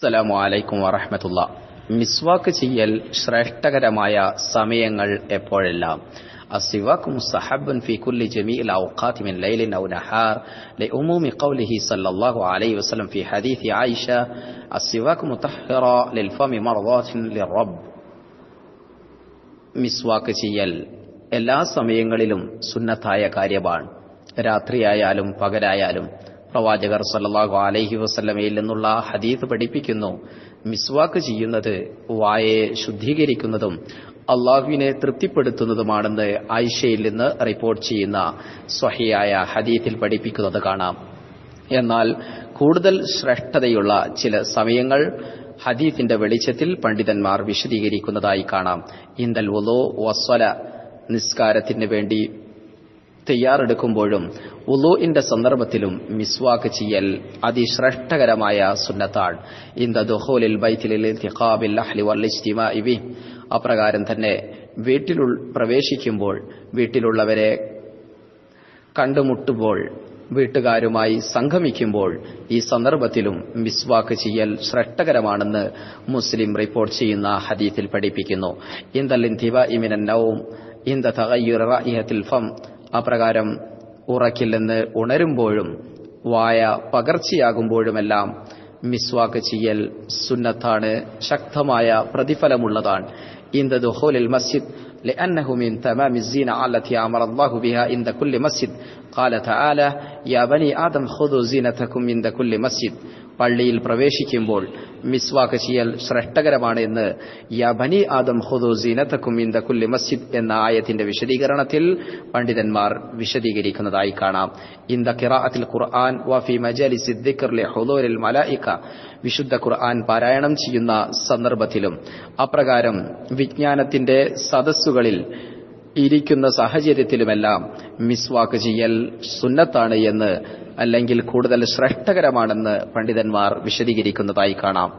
അസ്സലാമു അലൈക്കും വറഹമത്തുള്ള മിസ്വാക്ക് ചെയ്യൽ ശ്രേഷ്ഠകരമായ സമയങ്ങൾ എപ്പോഴെല്ലാം السواك مستحب في كل جميع الأوقات من ليل أو نهار لأموم قوله صلى الله عليه وسلم في حديث عائشة السواك مطهرة للفم مرضات للرب മിസ്വാക്ക് ചെയ്യൽ എല്ലാ സമയങ്ങളിലും സുന്നത്തായ കാര്യമാണ് രാത്രിയായാലും പകലായാലും പ്രവാചകർ സല്ലാഹു അലൈഹി വസ്ലമയിൽ നിന്നുള്ള ഹദീസ് പഠിപ്പിക്കുന്നു. മിസ്വാക്ക് ചെയ്യുന്നത് വായെ ശുദ്ധീകരിക്കുന്നതും അള്ളാഹുവിനെ തൃപ്തിപ്പെടുത്തുന്നതുമാണെന്ന് ആയിഷയിൽ നിന്ന് റിപ്പോർട്ട് ചെയ്യുന്ന സ്വഹിയായ ഹദീത്തിൽ പഠിപ്പിക്കുന്നത് കാണാം. എന്നാൽ കൂടുതൽ ശ്രേഷ്ഠതയുള്ള ചില സമയങ്ങൾ ഹദീഫിന്റെ വെളിച്ചത്തിൽ പണ്ഡിതന്മാർ വിശദീകരിക്കുന്നതായി കാണാം. ഇന്ദൽ ഉലോ വസ്വല നിസ്കാരത്തിന് വേണ്ടി തയ്യാറെടുക്കുമ്പോഴും ഉലൂഇന്റെ സന്ദർഭത്തിലും മിസ്വാക്ക് ചെയ്യൽ അതിശ്രേഷ്ഠകരമായ സുന്നത്താണ്. ഇന്ത ബൈത്തിലിൽ അഹ്ലി അപ്രകാരം തന്നെ വീട്ടിൽ പ്രവേശിക്കുമ്പോൾ വീട്ടിലുള്ളവരെ കണ്ടുമുട്ടുമ്പോൾ വീട്ടുകാരുമായി സംഗമിക്കുമ്പോൾ ഈ സന്ദർഭത്തിലും മിസ്വാക്ക് ചെയ്യൽ ശ്രേഷ്ഠകരമാണെന്ന് മുസ്ലിം റിപ്പോർട്ട് ചെയ്യുന്ന ഹദീത്തിൽ പഠിപ്പിക്കുന്നു. ഇന്ദലിന്തിവ ഇമിനന്നവും ഇന്ദ തകയ്യുറത്തിൽ ഫം അപ്രകാരം ഉറക്കില്ലെന്ന് ഉണരുമ്പോഴും വായ പകർച്ചയാകുമ്പോഴുമെല്ലാം മിസ്വാക്ക് ചെയ്യൽ സുന്നത്താണ്. ശക്തമായ പ്രതിഫലമുള്ളതാണ്. ഇന്ദ ദുഹോലിൽ മസ്ജിദ് لأنه من تمام الزينة التي أمر الله بها عند كل مسجد قال تعالى يا بني آدم خذوا زينتكم عند كل مسجد പള്ളിയിൽ പ്രവേശിക്കുമ്പോൾ മിസ്വാക്ക് ചെയ്യൽ ശ്രേഷ്ഠകരമാണ് എന്ന് യാ ബനി ആദം ഹുദു സീനത്തക്കും ഇന്ത കുല്ലി മസ്ജിദ് എന്ന ആയത്തിന്റെ വിശദീകരണത്തിൽ പണ്ഡിതന്മാർ വിശദീകരിക്കുന്നതായി കാണാം ഇന്ത കിറാഅത്തിൽ ഖുർആൻ വഫി മജാലിസി ദിക്റിലെ ഹുദൂരിൽ മലായിക്ക വിശുദ്ധ ഖുർആൻ പാരായണം ചെയ്യുന്ന സന്ദർഭത്തിലും അപ്രകാരം വിജ്ഞാനത്തിന്റെ സദസ്സുകളിൽ ഇരിക്കുന്ന സാഹചര്യത്തിലുമെല്ലാം മിസ്വാക്ക് ചെയ്യൽ സുന്നത്താണ് എന്ന് അല്ലെങ്കിൽ കൂടുതൽ ശ്രേഷ്ഠകരമാണെന്ന് പണ്ഡിതന്മാർ വിശദീകരിക്കുന്നതായി കാണാം.